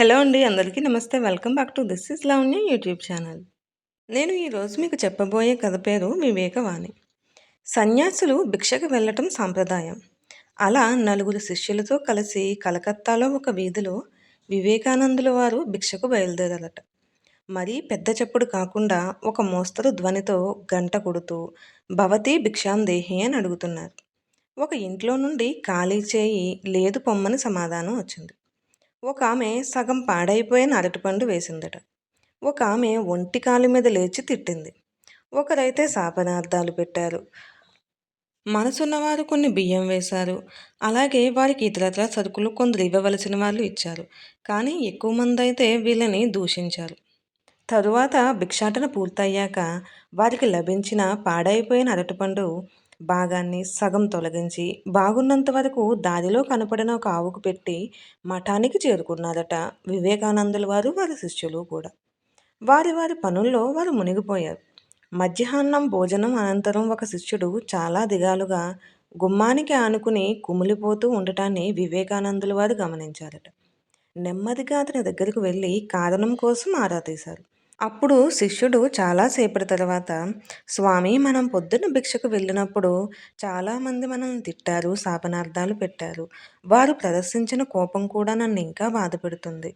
Hello అండి అందరికీ నమస్తే. Welcome back to this is Lavanya YouTube channel. నేను ఈరోజు మీకు చెప్పబోయే కథ పేరు వివేకవాణి. సన్యాసులు భిక్షకు వెళ్ళటం సాంప్రదాయం. అలా నలుగురు శిష్యులతో కలిసి కలకత్తాలో ఒక వీధిలో వివేకానందుల వారు భిక్షకు బయలుదేరారట. మరీ పెద్ద చెప్పుడు కాకుండా ఒక మోస్తరు ధ్వనితో గంట కొడుతూ భవతి భిక్షాం దేహి అని అడుగుతున్నారు. ఒక ఇంట్లో నుండి ఖాళీ చేయి లేదు పొమ్మని సమాధానం వచ్చింది. ఒక ఆమె సగం పాడైపోయిన అరటిపండు వేసిందట. ఒక ఆమె ఒంటి కాలు మీద లేచి తిట్టింది. ఒకరైతే శాపనార్థాలు పెట్టారు. మనసున్నవారు కొన్ని బియ్యం వేశారు. అలాగే వారికి ఇతరత్ర సరుకులు కొందరు ఇవ్వవలసిన వాళ్ళు ఇచ్చారు. కానీ ఎక్కువ మంది అయితే వీళ్ళని దూషించారు. తరువాత భిక్షాటన పూర్తయ్యాక వారికి లభించిన పాడైపోయిన అరటిపండు భాగాన్ని సగం తొలగించి బాగున్నంత వరకు దారిలో కనపడిన ఒక ఆవుకు పెట్టి మఠానికి చేరుకున్నారట వివేకానందుల వారు వారి శిష్యులు కూడా. వారి వారి పనుల్లో వారు మునిగిపోయారు. మధ్యాహ్నం భోజనం అనంతరం ఒక శిష్యుడు చాలా దిగాలుగా గుమ్మానికి ఆనుకుని కుమిలిపోతూ ఉండటాన్ని వివేకానందుల వారు గమనించారట. నెమ్మదిగా అతని దగ్గరకు వెళ్ళి కారణం కోసం ఆరా తీశారు. అప్పుడు శిష్యుడు చాలాసేపటి తర్వాత స్వామి మనం పొద్దున్న భిక్షకు వెళ్ళినప్పుడు చాలామంది మనల్ని తిట్టారు శాపనార్థాలు పెట్టారు. వారు ప్రదర్శించిన కోపం కూడా నన్ను ఇంకా బాధ పెడుతుంది.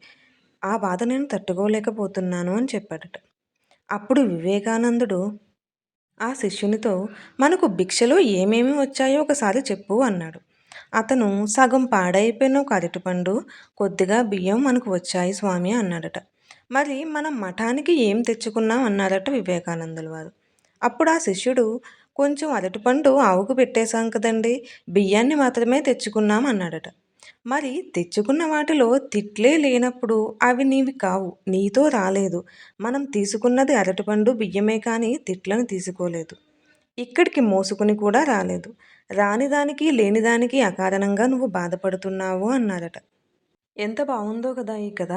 ఆ బాధ నేను తట్టుకోలేకపోతున్నాను అని చెప్పాడట. అప్పుడు వివేకానందుడు ఆ శిష్యునితో మనకు భిక్షలో ఏమేమి వచ్చాయో ఒకసారి చెప్పు అన్నాడు. అతను సగం పాడైపోయిన ఒక అరటిపండు కొద్దిగా బియ్యం మనకు వచ్చాయి స్వామి అన్నాడట. మరి మనం మఠానికి ఏం తెచ్చుకున్నాం అన్నారట వివేకానందుల వారు. అప్పుడు ఆ శిష్యుడు కొంచెం అరటిపండు ఆవుకు పెట్టేశాం కదండి బియ్యాన్ని మాత్రమే తెచ్చుకున్నాం అన్నాడట. మరి తెచ్చుకున్న వాటిలో తిట్లే లేనప్పుడు అవి నీవి కావు నీతో రాలేదు. మనం తీసుకున్నది అరటిపండు బియ్యమే కానీ తిట్లను తీసుకోలేదు. ఇక్కడికి మోసుకుని కూడా రాలేదు. రానిదానికి లేనిదానికి అకారణంగా నువ్వు బాధపడుతున్నావు అన్నారట. ఎంత బాగుందో కదా ఈ కథ.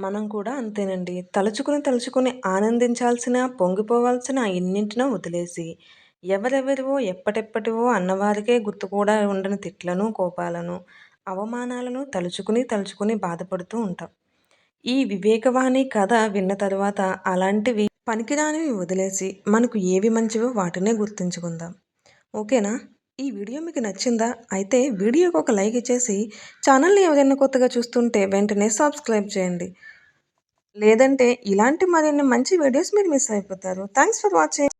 మనం కూడా అంతేనండి. తలుచుకుని తలుచుకుని ఆనందించాల్సిన పొంగిపోవాల్సిన ఇన్నింటినో వదిలేసి ఎవరెవరివో ఎప్పటెప్పటివో అన్నవారికే గుర్తు కూడా ఉండని తిట్లను కోపాలను అవమానాలను తలుచుకుని తలుచుకుని బాధపడుతూ ఉంటాం. ఈ వివేకవాణి కథ విన్న తర్వాత అలాంటివి పనికిరానివి వదిలేసి మనకు ఏవి మంచివో వాటినే గుర్తుంచుకుందాం. ఓకేనా? ఈ వీడియో మీకు నచ్చిందా? అయితే వీడియోకి ఒక లైక్ ఇచ్చేసి ఛానల్ని ఎవరైనా కొత్తగా చూస్తుంటే వెంటనే సబ్స్క్రైబ్ చేయండి. లేదంటే ఇలాంటి మరిన్ని మంచి వీడియోస్ మీరు మిస్ అయిపోతారు. Thanks for watching